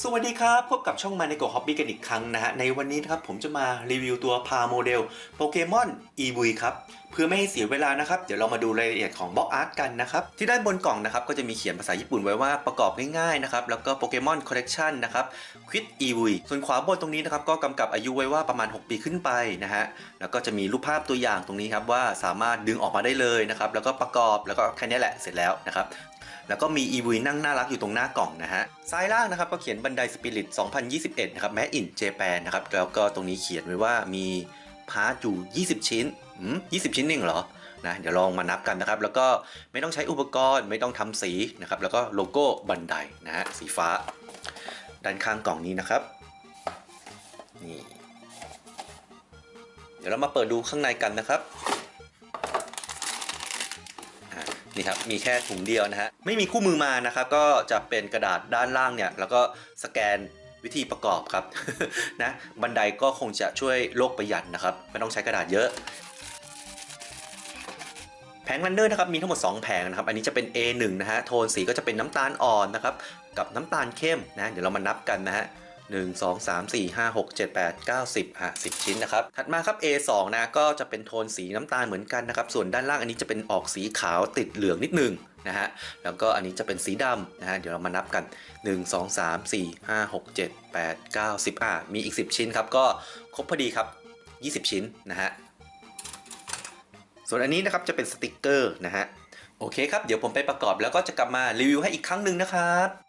สวัสดีครับ พบกับช่องมาในโกฮอบบี้กันอีกครั้งนะฮะ ในวันนี้นะครับผมจะมารีวิวตัวพาโมเดลโปเกมอนอีบุยครับ เพื่อไม่ให้เสียเวลานะครับ เดี๋ยวเรามาดูรายละเอียดของบล็อกอาร์ตกันนะครับ ที่ด้านบนกล่องนะครับ ก็จะมีเขียนภาษาญี่ปุ่นไว้ว่าประกอบง่ายๆนะครับ แล้วก็โปเกมอนคอลเลกชันนะครับควิดอีบุยส่วนขวาบนตรงนี้นะครับก็กำกับอายุไว้ว่าประมาณ 6 ปีขึ้นไปนะฮะ แล้วก็จะมีรูปภาพตัวอย่างตรงนี้ครับว่าสามารถดึงออกมาได้เลยนะครับ แล้วก็ประกอบแล้วก็แค่นี้แหละเสร็จแล้วนะครับ แล้วก็มีอีวีนั่งน่ารักอยู่ตรงหน้ากล่องนะฮะซ้ายล่างนะครับก็เขียนบันไดสปิริต2021นะครับแมอินเจแปนนะครับแล้วก็ตรงนี้เขียนไว้ว่ามีพาร์ทอยู่ 20 ชิ้นอืม20 ชิ้นเองเหรอนะเดี๋ยวลองมานับกันนะครับ แล้วก็ไม่ต้องใช้อุปกรณ์ไม่ต้องทำสีนะครับแล้วก็โลโก้บันไดนะฮะสีฟ้า ด้านข้างกล่องนี้นะครับนี่เดี๋ยวเรามาเปิดดูข้างในกันนะครับ นี่ครับมีแค่ถุงเดียวนะฮะไม่มีคู่มือมานะครับก็จะเป็นกระดาษด้านล่างเนี่ยแล้วก็สแกนวิธีประกอบครับนะบันไดก็คงจะช่วยโลกประหยัดนะครับไม่ต้องใช้กระดาษเยอะ แผงรันเนอร์นะครับมีทั้งหมด 2 แผงนะครับอันนี้จะเป็น A1 นะฮะโทนสีก็จะเป็นน้ำตาลอ่อนนะครับกับน้ำตาลเข้มนะเดี๋ยวเรามานับกันนะฮะ 1 2 3 4 5 6 7 8 9 10อะ10 ชิ้นนะครับ ถัดมาครับ A2 นะก็จะเป็นโทนสีน้ำตาลเหมือนกันนะครับ ส่วนด้านล่างอันนี้จะเป็นออกสีขาวติดเหลืองนิดนึงนะฮะ แล้วก็อันนี้จะเป็นสีดำนะฮะ เดี๋ยวเรามานับกัน 1 2 3 4 5 6 7 8 9 10 อะ มีอีก 10 ชิ้นครับ ก็ครบพอดีครับ 20 ชิ้นนะฮะ ส่วนอันนี้นะครับจะเป็นสติกเกอร์นะฮะ โอเคครับ เดี๋ยวผมไปประกอบแล้วก็จะกลับมารีวิวให้อีกครั้งหนึ่งนะครับ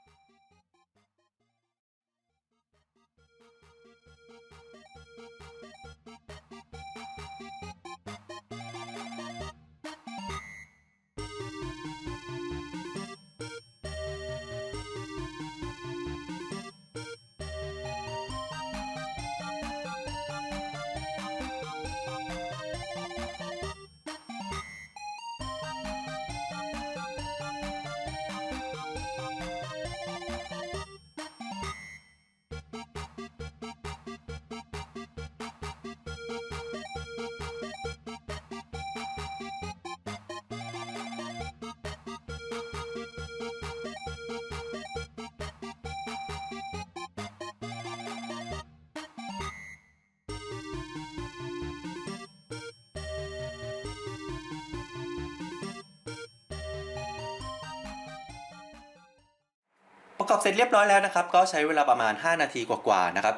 ประกอบเสร็จเรียบร้อยแล้วนะครับ ก็ใช้เวลาประมาณ 5 นาทีกว่าๆนะครับ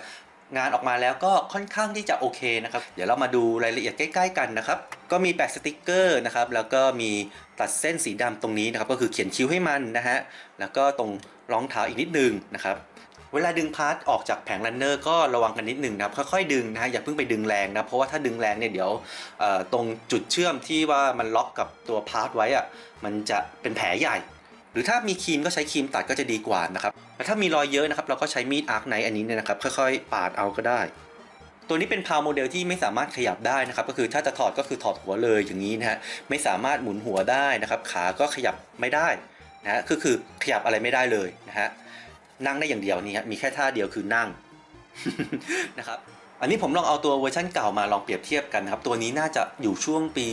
งานออกมาแล้วก็ค่อนข้างที่จะโอเคนะครับ เดี๋ยวเรามาดูรายละเอียดใกล้ ๆ กันนะครับ ก็มีแปะสติกเกอร์นะครับ แล้วก็มีตัดเส้นสีดำตรงนี้นะครับ ก็คือเขียนคิ้วให้มันนะฮะ แล้วก็ตรงรองเท้าอีกนิดนึงนะครับ เวลาดึงพาร์ทออกจากแผงรันเนอร์ก็ระวังกันนิดนึงนะครับ ค่อยๆดึงนะฮะ อย่าเพิ่งไปดึงแรงนะ เพราะว่าถ้าดึงแรงเนี่ยเดี๋ยวตรงจุดเชื่อมที่ว่ามันล็อกกับตัวพาร์ทไว้อะมันจะเป็นแผลใหญ่ หรือถ้ามีครีมก็ใช้ครีมตัดก็จะดีกว่านะครับแต่ถ้ามีรอยเยอะนะครับเราก็ใช้มีดอาร์คไนท์อันนี้เนี่ยนะครับค่อยๆปาดเอาก็ได้ ตัวนี้เป็นพาวโมเดลที่ไม่สามารถขยับได้นะครับก็คือถ้าจะถอดก็คือถอดหัวเลยอย่างนี้นะฮะไม่สามารถหมุนหัวได้นะครับขาก็ขยับไม่ได้นะฮะคือคือขยับอะไรไม่ได้เลยนะฮะนั่งได้อย่างเดียวนี่ฮะมีแค่ท่าเดียวคือนั่งนะครับ อันนี้ผมลองเอาตัวเวอร์ชันเก่ามาลองเปรียบเทียบกันนะครับ ตัวนี้น่าจะอยู่ช่วงปี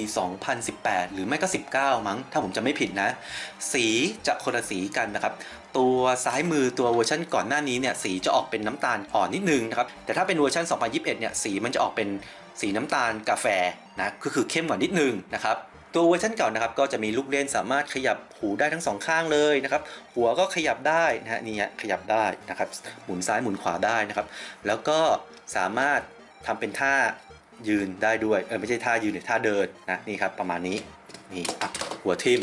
2018 หรือไม่ก็ 19 มั้ง ถ้าผมจะไม่ผิดนะ สีจะคนละสีกันนะครับ ตัวซ้ายมือตัวเวอร์ชันก่อนหน้านี้เนี่ยสีจะออกเป็นน้ำตาลอ่อนนิดนึงนะครับ แต่ถ้าเป็นเวอร์ชัน2021 เนี่ยสีมันจะออกเป็นสีน้ำตาลกาแฟนะก็คือเข้มกว่านิดนึงนะครับ ตัวเวอร์ชันเก่านะครับก็จะมีลูกเล่นสามารถขยับหูได้ทั้งสองข้างเลยนะครับหัวก็ขยับได้นะฮะนี่ฮะขยับได้นะครับหมุนซ้ายหมุนขวาได้นะครับ แล้วก็สามารถทำเป็นท่ายืนได้ด้วยเออไม่ใช่ท่ายืนหรือท่าเดินนะนี่ครับประมาณนี้นี่หัวทิ่ม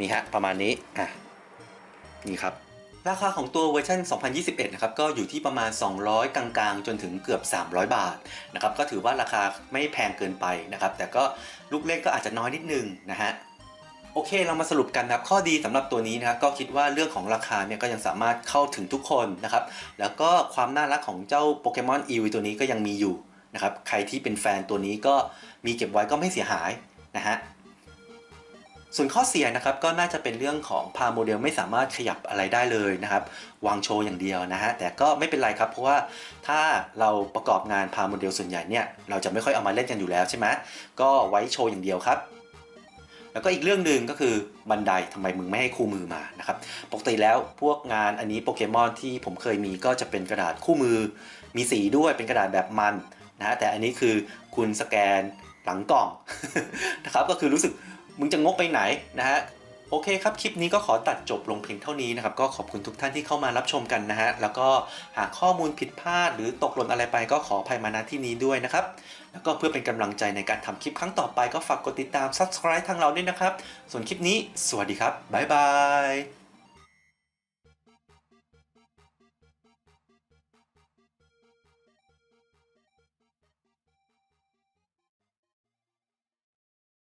นี่ฮะประมาณนี้อะนี่ครับ ราคาของตัวเวอร์ชัน2021 นะครับ ก็อยู่ที่ประมาณ 200 กลางๆ จนถึงเกือบ 300 บาท นะครับ ก็ถือว่าราคาไม่แพงเกินไปนะครับ แต่ก็ลูกเล่นก็อาจจะน้อยนิดนึงนะฮะ โอเค เรามาสรุปกันนะครับ ข้อดีสำหรับตัวนี้นะครับ ก็คิดว่าเรื่องของราคาเนี่ยก็ยังสามารถเข้าถึงทุกคนนะครับ แล้วก็ความน่ารักของเจ้าโปเกมอนอีวีตัวนี้ก็ยังมีอยู่นะครับ ใครที่เป็นแฟนตัวนี้ก็มีเก็บไว้ก็ไม่เสียหายนะฮะ ส่วนข้อเสียนะครับก็น่าจะเป็นเรื่องของพาโมเดลไม่สามารถขยับอะไรได้เลยนะครับ วางโชว์อย่างเดียวนะฮะแต่ก็ไม่เป็นไรครับ เพราะว่าถ้าเราประกอบงานพาโมเดลส่วนใหญ่เนี่ยเราจะไม่ค่อยเอามาเล่นกันอยู่แล้วใช่ไหมก็ไว้โชว์อย่างเดียวครับ แล้วก็อีกเรื่องหนึ่งก็คือบันไดทำไมมึงไม่ให้คู่มือมานะครับปกติแล้วพวกงานอันนี้โปเกมอนที่ผมเคยมีก็จะเป็นกระดาษคู่มือ มีสีด้วยเป็นกระดาษแบบมันนะฮะแต่อันนี้คือคุณสแกนหลังกล่องนะครับก็คือรู้สึก มึงจะงกไปไหนนะฮะโอเคครับ คลิปนี้ก็ขอตัดจบลงเพียงเท่านี้นะครับ ก็ขอบคุณทุกท่านที่เข้ามารับชมกันนะฮะ แล้วก็หากข้อมูลผิดพลาดหรือตกหล่นอะไรไปก็ขออภัยมาณที่นี้ด้วยนะครับ แล้วก็เพื่อเป็นกำลังใจในการทำคลิปครั้งต่อไปก็ฝากกดติดตาม subscribe ทางเราด้วยนะครับ ส่วนคลิปนี้ สวัสดีครับ บ๊ายบาย